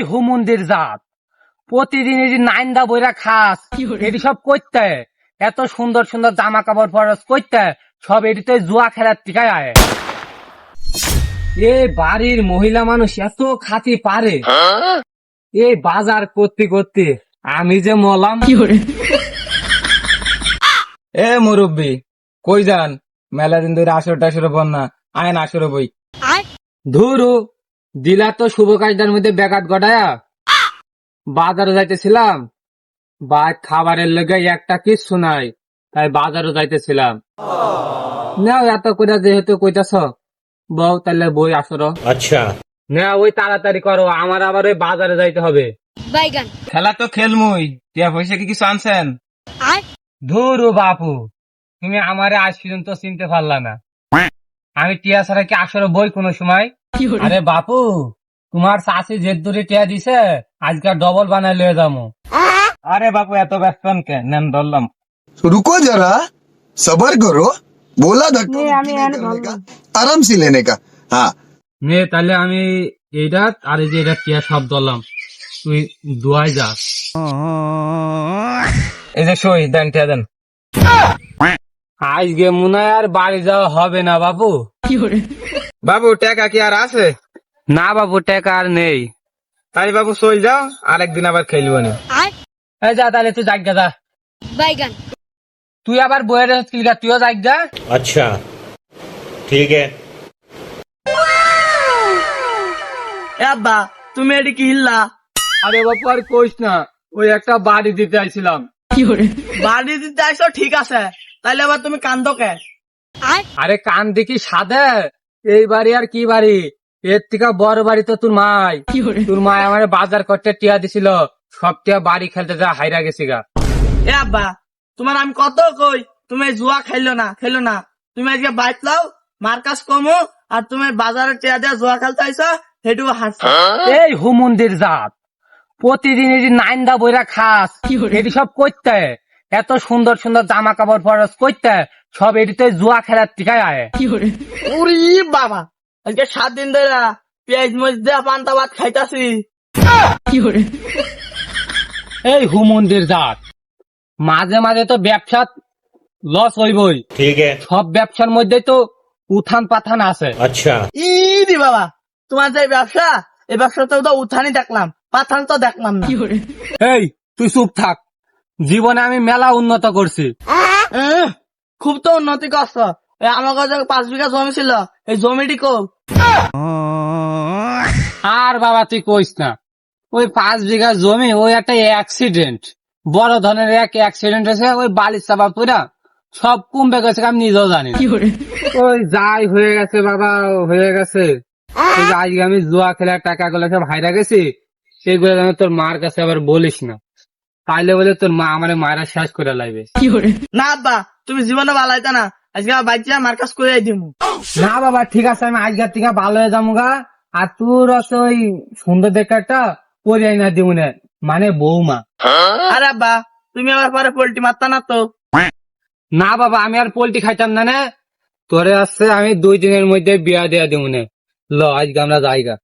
এই হুমুন্দির জাত। প্রতিদিন এই যে নাইন্দা বইরা খাস এটি সব করতে। এত সুন্দর সুন্দর জামা কাপড় পরস করতে সব এটিতে জুয়া খেলার টিকায় আয়। এই বাড়ির মহিলা মানুষ এত খাতি পারে। এই বাজার করতে করতে আমি যে মলাম। এ মুরব্বি কই যান? মেলা দিন ধরে আসর টাসর বন্যা আইন আসর বই। ধুরু দিলা তো শুভ কাজটার মধ্যে ব্যাঘাত ঘটায়া। বাজারে যাইতেছিলাম। বাদ খাবারের লগে একটা কিছু নাই তাই বাজারে যাইতেছিলাম। না এত করে যেহেতু কইতাছ বউ তাহলে বই আসর আচ্ছা। না ওই তাড়াতাড়ি করো আমার আবার ওই বাজারে যাইতে হবে। খেলা তো খেলমুই টিয়া পয়সা কি কিছু আনছেন? ধুরু বাপু তুমি আমার আজ পর্যন্ত চিনতে পারলা না। আমি টিয়া ছাড়া কি আসলে বই কোনো সময়? আরে বাপু তোমার চাষি যে দূরে টিয়া দিছে আজকে ডবল বানাই লয়ে যাবো আরে বাপু এত ব্যস্ত কে নেন ধরলাম तो रुको जरा सबर करो बोला धक्का मुक्की नहीं करने का आराम से लेने का हाँ নে তাহলে আমি এইটা আর এই যে এটা টিয়া সব ধরলাম তুই দুয়াই যা এই যে সই দেন টিয়া দেন আজকে মনে হয় আর বাড়ি যাওয়া হবে না বাবু বাবু টাকা কি আর আছে? না বাবু টাকা আর নেই। তাই বাবু চল যাও আরেকদিন আবার খেলব না। যা তাহলে তুই জাগা যা। বাইগান তুই আবার বইয়ের হচ্ছিল তুইও জাগা আচ্ছা। ঠিক আব্বা তুমি এটি কি হিল্লা? আরে বাপু আর কইস না ওই একটা বাড়ি দিতে আইছিলাম। বাড়ি দিতে আইছো ঠিক আছে। তাহলে আবার তুমি কান্দ কে? আরে কান দেখি সাদা এই বাড়ি আর কি বাড়ি? এর থেকে বড় বাড়ি তো তোর মাই। তোর মায় আমার বাজার করতে টিয়া দিছিল। সব টিয়া বাড়ি খেলতে যা হাইরা গেছি গা। এ আব্বা তোমার আমি কত কই? তুমি জুয়া খেলো না খেলো না। তুমি আজকে বাইক লাও মার্কাস কমো আর তুমি বাজারে টিয়া দিয়ে জুয়া খেলতে আইসো সেটু হাসছো এই হুমন্দির জাত। প্রতিদিন এই নাইন্দা বইরা খাস এটি সব করতে এত সুন্দর সুন্দর জামা কাপড় পরস করতে সব এটিতে জুয়া খেলার টিকায় আয় উরি বাবা আজকে সাত দিন ধরে পেঁয়াজ মজদে দেওয়া পান্তা ভাত খাইতাছি। এই হুমন্দির জাত। মাঝে মাঝে তো ব্যবসা লস হইবই। ঠিক সব ব্যবসার মধ্যে তো উঠান পাথান আছে। আচ্ছা। ইদি বাবা তোমার যে ব্যবসা এই ব্যবসা তো উথানই দেখলাম পাথান তো দেখলাম না। এই তুই চুপ থাক। জীবনে আমি মেলা উন্নত করছি। খুব তো উন্নতি করছ। আমার কাছে পাঁচ বিঘা জমি ছিল এই জমিটি কো আর বাবা তুই কইস না। ওই পাঁচ বিঘা জমি ওই একটা অ্যাক্সিডেন্ট বড় ধরনের এক অ্যাক্সিডেন্ট হয়েছে ওই বালির চাপা পুরা সব কমবে গেছে আমি নিজেও জানি ওই যাই হয়ে গেছে বাবা হয়ে গেছে। আজকে আমি জুয়া খেলার টাকা গুলো সব হাইরা গেছি সেগুলো তোর মার কাছে আবার বলিস না। তাইলে বলে তোর মা আমার মায়েরা শেষ করে লাইবে। না আব্বা তুমি জীবনে ভালাইতে না আজকে বাচ্চা মার্কাস করে দিমু। না বাবা ঠিক আছে আমি আজকের থেকে ভালো হয়ে যাব গা। আর তোর আছে ওই সুন্দর দেখে একটা পরিয়াই না দিবনে মানে বৌমা। আরে আব্বা তুমি আমার পরে পোল্ট্রি মারতা না তো? না বাবা আমি আর পোল্ট্রি খাইতাম না না। তোরে আসছে আমি দুই দিনের মধ্যে বিয়া দেয়া দিব নে। ল আজকে আমরা যাইগা।